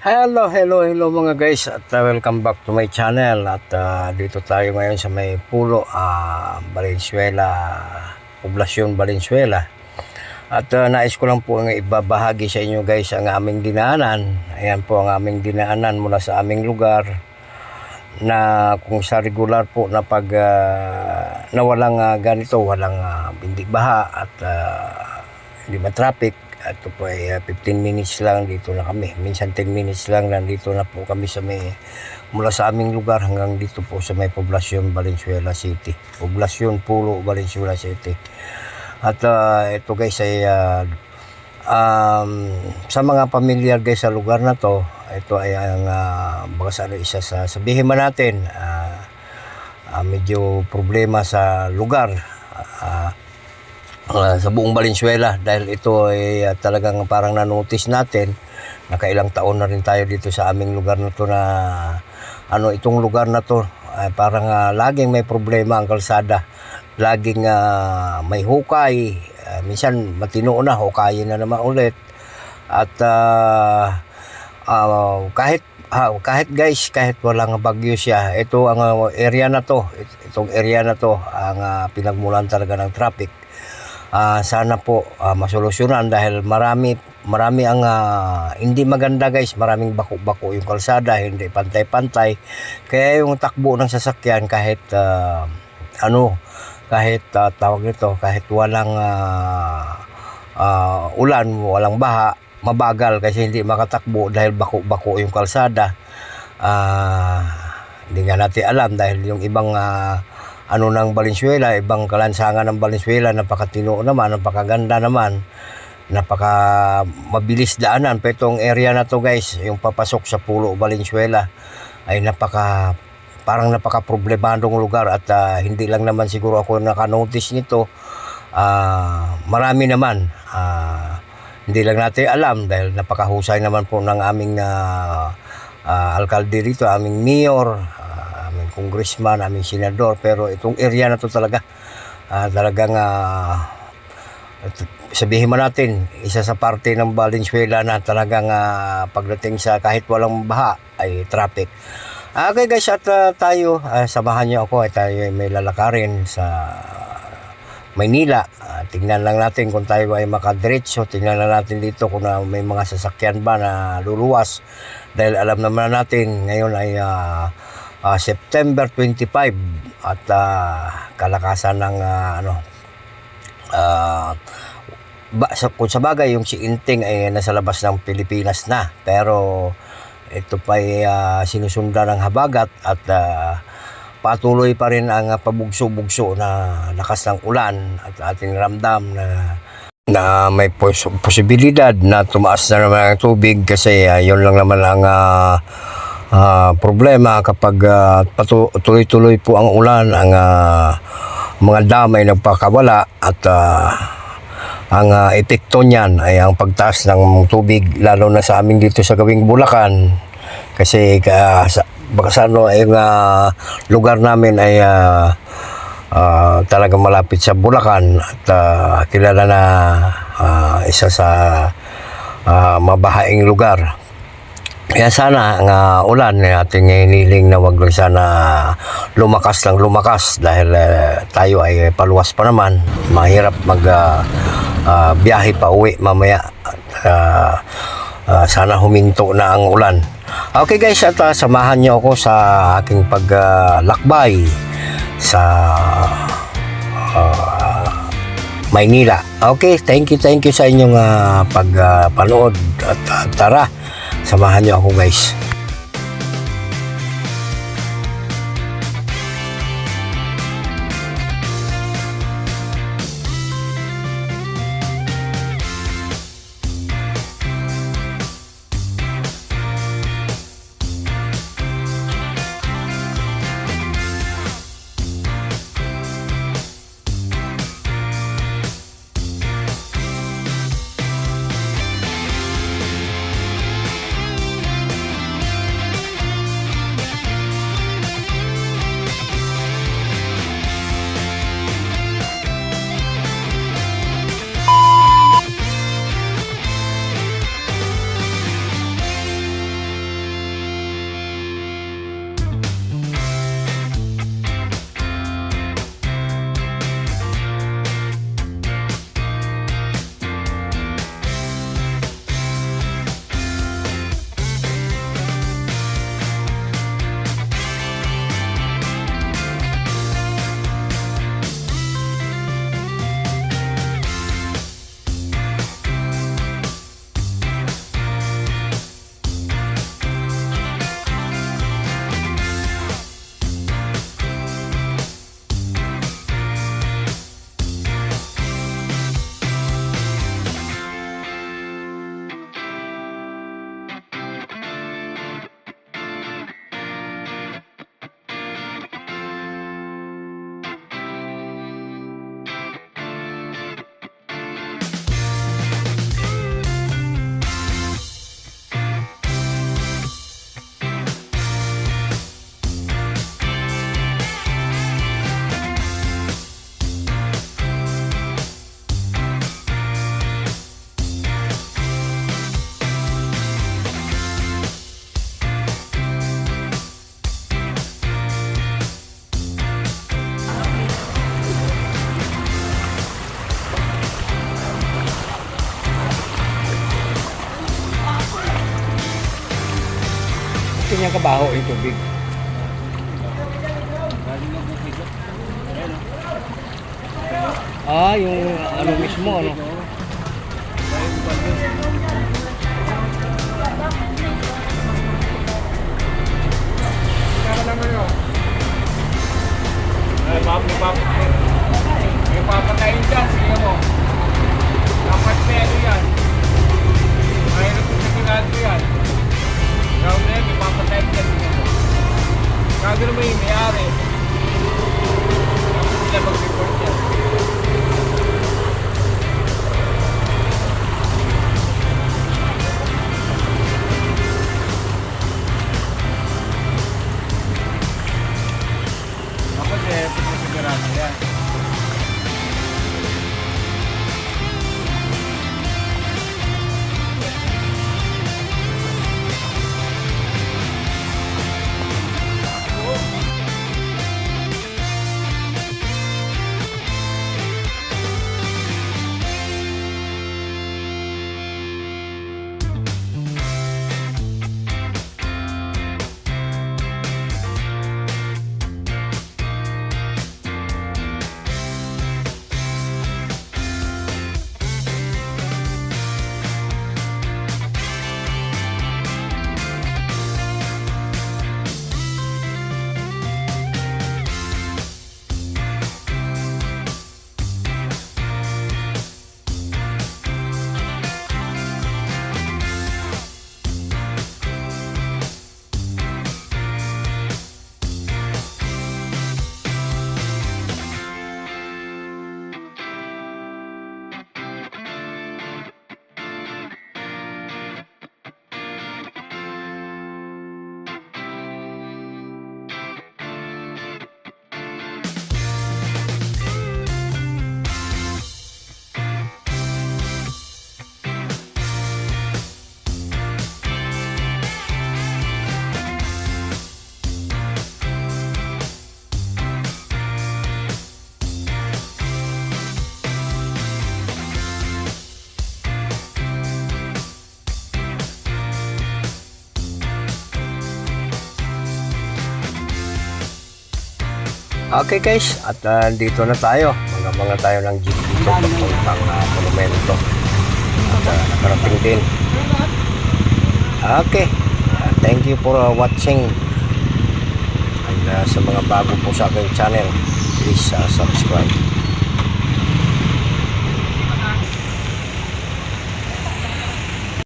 Hello, hello, hello mga guys at uh, welcome back to my channel at uh, dito tayo ngayon sa may pulo uh, Valenzuela Poblasyon Valenzuela. At uh, nais ko lang po nga ibabahagi sa inyo guys ang aming dinaanan. Ayan po ang aming dinaanan mula sa aming lugar na kung sa regular po na pag uh, na walang uh, ganito walang uh, hindi baha at uh, hindi ba traffic ito po ay uh, 15 minutes lang dito na kami. Minsan 10 minutes lang nandito na po kami sa may mula sa aming lugar hanggang dito po sa may poblasyon Valenzuela City. Poblasyon Pulo Valenzuela City. At uh, ito guys ay uh, um, sa mga pamilyar guys sa lugar na to, ito ay ang uh, baka sa isa sa sabihin man natin uh, uh, medyo problema sa lugar. Uh, uh, sa buong Valenzuela dahil ito ay uh, talagang parang na-notice natin nakailang taon na rin tayo dito sa aming lugar na to na ano itong lugar na to ay parang uh, laging may problema ang kalsada. Laging uh, may hukay. Uh, minsan matino na hukayin na naman ulit. At uh, uh, kahit uh, kahit guys kahit walang bagyo siya ito ang uh, area na to itong area na to ang uh, pinagmulan talaga ng traffic uh, sana po uh, masolusyonan dahil marami marami ang uh, hindi maganda guys. Maraming bako-bako yung kalsada hindi pantay-pantay. Kaya yung takbo ng sasakyan kahit uh, ano kahit uh, tawag nito kahit walang uh, uh, ulan walang baha mabagal kasi hindi makatakbo dahil bako-bako yung kalsada. Uh, hindi nga natin alam dahil yung ibang uh, ano ng Valenzuela, ibang kalansangan ng Valenzuela, napakatino naman, napakaganda naman, napaka mabilis daanan. Pero itong area na to guys, yung papasok sa Pulo Valenzuela, ay napaka parang napaka problemadong lugar at uh, hindi lang naman siguro ako nakanotice nito. Uh, marami naman. Uh, hindi lang natin alam dahil napakahusay naman po ng aming uh, uh, alkalde rito, aming mayor, aming congressman, aming senador, pero itong area na to talaga, uh, talagang uh, sabihin mo natin, isa sa parte ng Valenzuela na talagang uh, pagdating sa kahit walang baha ay traffic. Okay guys, at uh, tayo, uh, samahan niyo ako, ay tayo ay may lalakarin sa Maynila. Uh, tingnan lang natin kung tayo ay makadiretso. Tingnan lang natin dito kung uh, may mga sasakyan ba na luluwas. Dahil alam naman natin, ngayon ay uh, uh, September 25 at uh, kalakasan ng uh, ano uh, sa, kung sa bagay yung si Inting ay nasa labas ng Pilipinas na pero ito pa ay uh, sinusundan ng habagat at uh, patuloy pa rin ang uh, pabugso-bugso na lakas ng ulan at ating ramdam na na may pos- posibilidad na tumaas na naman ang tubig kasi uh, yun lang naman ang uh, uh, problema kapag uh, patu- tuloy-tuloy po ang ulan, ang uh, mga dam ay nagpakawala at uh, ang uh, epekto niyan ay ang pagtaas ng tubig lalo na sa amin dito sa gawing Bulacan. Kasi uh, sa, baka sa ano ay uh, lugar namin ay uh, uh, talaga malapit sa Bulacan at uh, kilala na uh, isa sa uh, mabahaing lugar kaya sana ang uh, ulan ay ating hiniling na wag lang sana lumakas lang lumakas dahil uh, tayo ay paluwas pa naman. Mahirap mag uh, uh, biyahe pa uwi mamaya. Uh, uh, sana huminto na ang ulan. Okay guys, at uh, samahan niyo ako sa aking paglakbay uh, sa uh, Maynila. Okay, thank you, thank you sa inyong uh, pagpanood uh, at uh, tara Samahan niyo ako guys. Kanyang kabaho yung tubig. Ah, yung ano mismo, ano? Ay, ma'am, may papatay. May papatayin dyan, going to be Okay guys, at uh, dito na tayo. Mga tayo ng jeep dito papuntang uh, monumento. At uh, nakarating din. Okay. Uh, thank you for uh, watching. And uh, sa mga bago po sa aking channel, please uh, subscribe.